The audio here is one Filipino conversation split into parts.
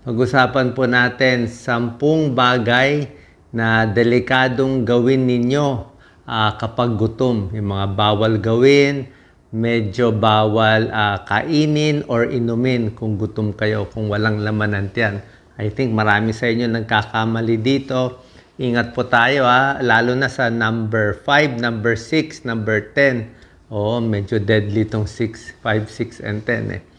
Pag-usapan po natin sampung bagay na delikadong gawin ninyo ah, kapag gutom. Yung mga bawal gawin, medyo bawal ah, kainin or inumin kung gutom kayo, kung walang laman tiyan. I think marami sa inyo nagkakamali dito. Ingat po tayo ha, lalo na sa number 5, number 6, number 10. Oo, medyo deadly tong 6, 5, 6, and 10 eh.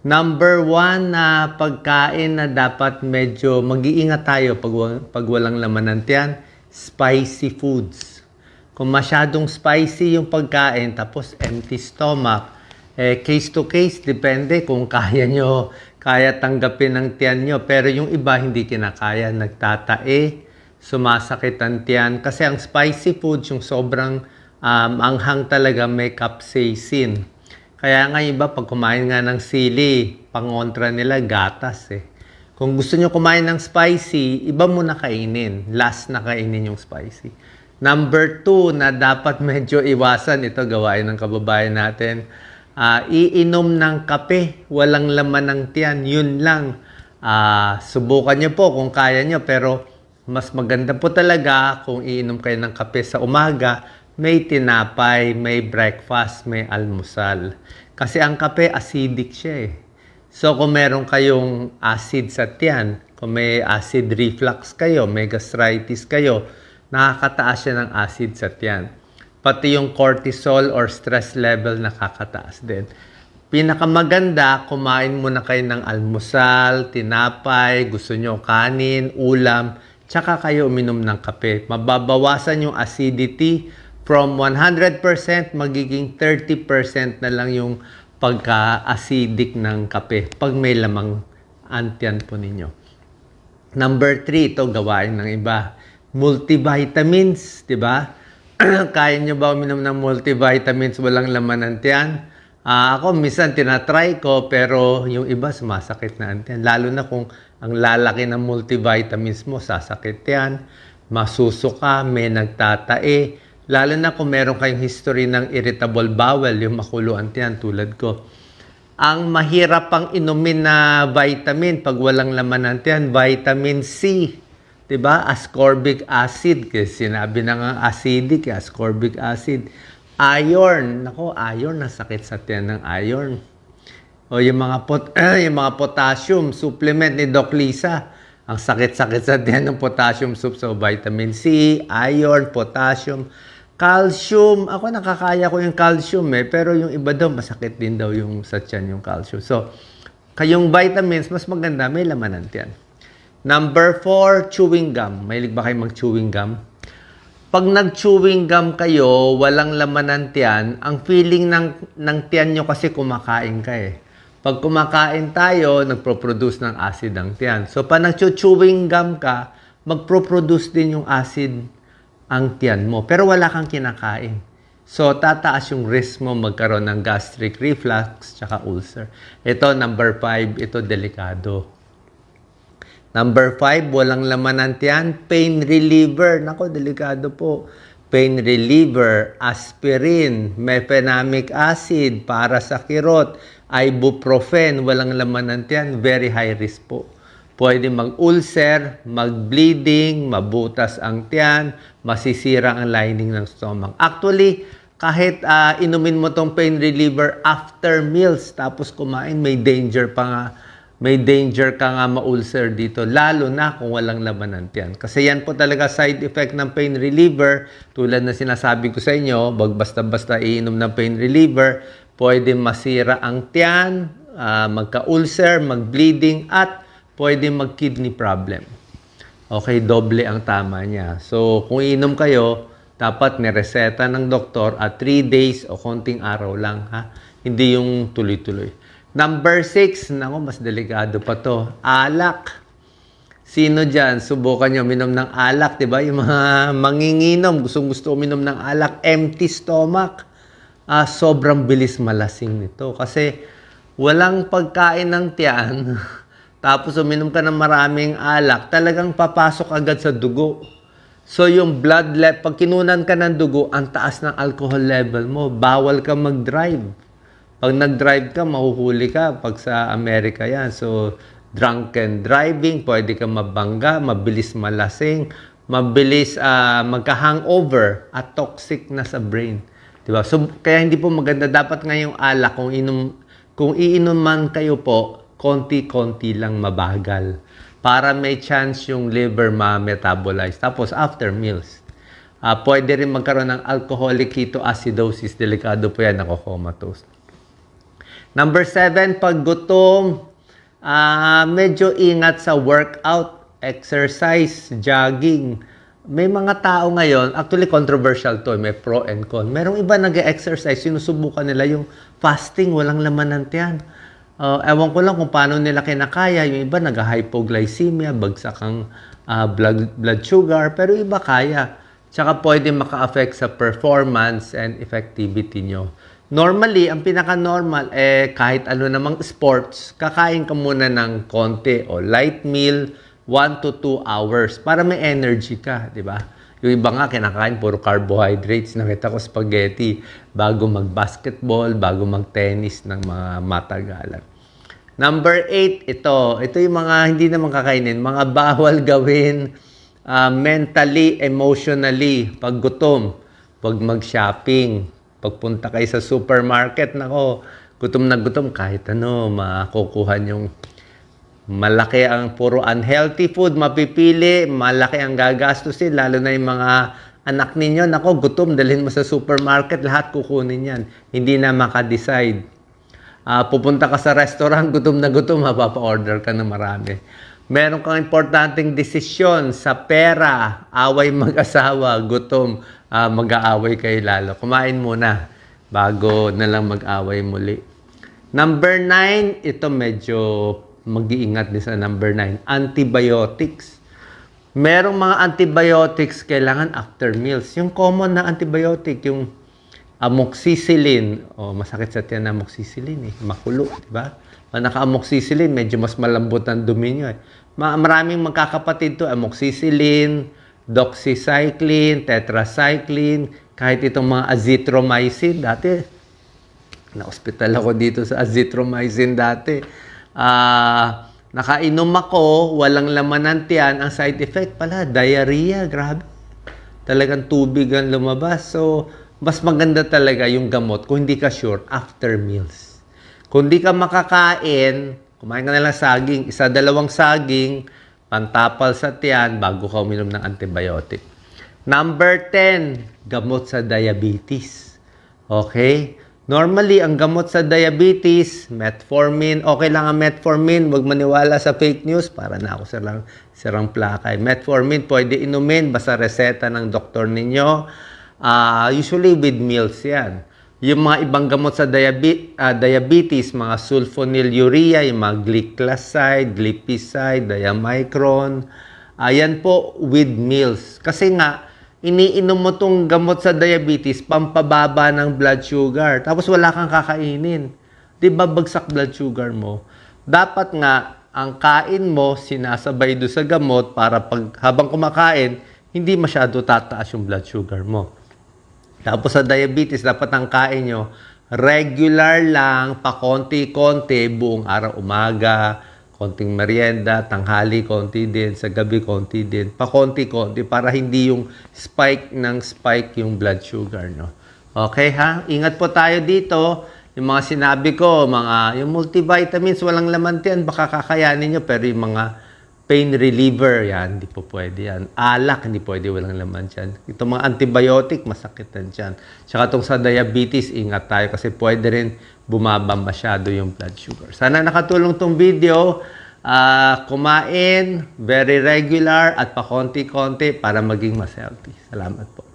Number one na pagkain na dapat medyo mag-iingat tayo pag, pag walang laman ng tiyan, spicy foods. Kung masyadong spicy yung pagkain tapos empty stomach, eh, case to case, depende kung kaya nyo, kaya tanggapin ng tiyan nyo. Pero yung iba hindi kinakaya, nagtatae, sumasakit ang tiyan. Kasi ang spicy food, yung sobrang um, anghang talaga, may capsaicin. Kaya nga iba, pag kumain nga ng sili, pangontra nila gatas eh. Kung gusto nyo kumain ng spicy, iba muna kainin. Last na kainin yung spicy. Number two na dapat medyo iwasan, ito gawain ng kababayan natin, ah, iinom ng kape, walang laman ng tiyan, yun lang. Ah, subukan nyo po kung kaya nyo, pero mas maganda po talaga kung iinom kayo ng kape sa umaga, may tinapay, may breakfast, may almusal. Kasi ang kape, acidic siya eh. So kung meron kayong acid sa tiyan, kung may acid reflux kayo, may gastritis kayo, nakakataas siya ng acid sa tiyan. Pati yung cortisol or stress level nakakataas din. Pinakamaganda, kumain muna kayo ng almusal, tinapay, gusto nyo kanin, ulam, tsaka kayo uminom ng kape. Mababawasan yung acidity from 100% magiging 30% na lang yung pagka-acidic ng kape pag may lamang antiyan po ninyo. Number three, ito gawain ng iba. Multivitamins, di ba? Kaya nyo ba uminom ng multivitamins walang laman ng tiyan? Ah, ako, minsan tinatry ko, pero yung iba sumasakit na ang tiyan. Lalo na kung ang lalaki ng multivitamins mo, sasakit yan, masusuka, may nagtatae. Lalo na kung meron kayong history ng irritable bowel, yung makulo ang tiyan tulad ko. Ang mahirap pang inumin na vitamin pag walang laman ng tiyan, vitamin C. 'Di ba? Ascorbic acid kasi sinabi na nga acidic, eh, ascorbic acid. Iron, nako, iron nasakit sa tiyan ng iron. O yung mga pot yung mga potassium supplement ni Doc Lisa. Ang sakit-sakit sa tiyan ng potassium soup so vitamin C, iron, potassium, calcium. Ako nakakaya ko yung calcium eh, pero yung iba daw masakit din daw yung sa tiyan yung calcium. So, kayong vitamins mas maganda may laman ng tiyan. Number four, chewing gum. Mahilig ba kayo mag-chewing gum? Pag nag-chewing gum kayo, walang laman ng tiyan, ang feeling ng, ng tiyan nyo kasi kumakain ka eh. Pag kumakain tayo, nagpo-produce ng acid ang tiyan. So, pag nag-chewing gum ka, magpo-produce din yung acid ang tiyan mo. Pero wala kang kinakain. So, tataas yung risk mo magkaroon ng gastric reflux tsaka ulcer. Ito, number five, ito delikado. Number five, walang laman ng tiyan, pain reliever. Nako, delikado po. Pain reliever, aspirin, mefenamic acid para sa kirot, ibuprofen, walang laman ng tiyan, very high risk po. Pwede mag-ulcer, mag-bleeding, mabutas ang tiyan, masisira ang lining ng stomach. Actually, kahit ah, inumin mo tong pain reliever after meals, tapos kumain, may danger pa nga may danger ka nga ma-ulcer dito, lalo na kung walang laman ng tiyan. Kasi yan po talaga side effect ng pain reliever. Tulad na sinasabi ko sa inyo, wag basta-basta iinom ng pain reliever, pwede masira ang tiyan, ah, magka-ulcer, mag-bleeding, at pwede mag-kidney problem. Okay, doble ang tama niya. So, kung iinom kayo, dapat nireseta ng doktor at 3 days o konting araw lang, ha? Hindi yung tuloy-tuloy. Number 6, nako, mas delikado pa to. Alak. Sino dyan? Subukan nyo minom ng alak, di ba? Yung mga manginginom, gustong gusto uminom ng alak, empty stomach. Ah, sobrang bilis malasing nito. Kasi walang pagkain ng tiyan, tapos uminom ka ng maraming alak, talagang papasok agad sa dugo. So yung blood level, pag kinunan ka ng dugo, ang taas ng alcohol level mo, bawal ka mag-drive. Pag nag-drive ka, mahuhuli ka. Pag sa Amerika yan. So, drunken driving, pwede kang mabangga, mabilis malasing, mabilis ah, magka-hangover at toxic na sa brain. 'Di ba? So kaya hindi po maganda dapat ngayong alak kung inom kung iinom man kayo po, konti-konti lang mabagal para may chance yung liver ma-metabolize. Tapos after meals, ah pwede rin magkaroon ng alcoholic ketoacidosis. Delikado po yan, ako comatose. Number seven, pag gutom, ah medyo ingat sa workout, exercise, jogging. May mga tao ngayon, actually controversial to, may pro and con. Merong iba nag-exercise, sinusubukan nila yung fasting, walang laman ng tiyan. Uh, ewan ko lang kung paano nila kinakaya. Yung iba nag-hypoglycemia, bagsak ang ah, blood, blood sugar, pero iba kaya. Tsaka pwede maka-affect sa performance and effectivity nyo. Normally, ang pinaka-normal, eh, kahit ano namang sports, kakain ka muna ng konti o light meal, 1 to 2 hours para may energy ka, di ba? Yung iba nga kinakain puro carbohydrates, nakita ko spaghetti bago mag-basketball, bago mag-tennis ng mga matagalan. Number 8, ito. Ito yung mga hindi naman kakainin, mga bawal gawin ah, mentally, emotionally, pag gutom, pag mag-shopping, pagpunta kayo sa supermarket, nako, gutom na gutom, kahit ano, makukuha yung malaki ang puro unhealthy food, mapipili, malaki ang gagastusin, lalo na yung mga anak ninyo, nako, gutom, dalhin mo sa supermarket, lahat kukunin yan. Hindi na makadecide. Ah, pupunta ka sa restaurant, gutom na gutom, mapapa-order ka na marami. Meron kang importanteng desisyon sa pera, away mag-asawa, gutom, ah, mag-aaway kayo lalo. Kumain muna bago na lang mag-away muli. Number nine, ito medyo mag-iingat din sa number nine, antibiotics. Merong mga antibiotics kailangan after meals. Yung common na antibiotic, yung amoxicillin, o masakit sa tiyan na amoxicillin eh, makulo, di ba? Pag naka-amoxicillin, medyo mas malambot ang dumi nyo eh. Ma- maraming magkakapatid to, amoxicillin, doxycycline, tetracycline, kahit itong mga azithromycin, dati, na-hospital ako dito sa azithromycin dati. Ah, nakainom ako, walang laman ng tiyan, ang side effect pala, diarrhea, grabe. Talagang tubig ang lumabas. So, mas maganda talaga yung gamot kung hindi ka sure after meals. Kung hindi ka makakain, kumain ka na lang saging, isa dalawang saging, pantapal sa tiyan bago ka uminom ng antibiotic. Number 10, gamot sa diabetes. Okay? Normally, ang gamot sa diabetes, metformin, okay lang ang metformin, huwag maniwala sa fake news, para na ako sirang, sirang plakay. Metformin, pwede inumin, basta reseta ng doktor ninyo. Ah, usually with meals yan. Yung mga ibang gamot sa diabe- ah, diabetes, mga sulfonylurea, yung mga glycoside, glipizide, diamicron, ayan po with meals. Kasi nga, iniinom mo tong gamot sa diabetes, pampababa ng blood sugar. Tapos wala kang kakainin. Di ba bagsak blood sugar mo? Dapat nga, ang kain mo, sinasabay do sa gamot para pag habang kumakain, hindi masyado tataas yung blood sugar mo. Tapos sa diabetes, dapat ang kain nyo, regular lang, pa konti-konti, buong araw, umaga, konting merienda, tanghali, konti din, sa gabi, konti din, pa konti-konti, para hindi yung spike ng spike yung blood sugar, no? Okay ha? Ingat po tayo dito. Yung mga sinabi ko, mga, yung multivitamins, walang laman yan, baka kakayanin nyo, pero yung mga pain reliever, yan, hindi po pwede yan. Alak, hindi pwede, walang laman dyan. Itong mga antibiotic, masakit yan dyan. Tsaka itong sa diabetes, ingat tayo kasi pwede rin bumaba masyado yung blood sugar. Sana nakatulong tong video. Ah, kumain, very regular, at pa konti-konti para maging mas healthy. Salamat po.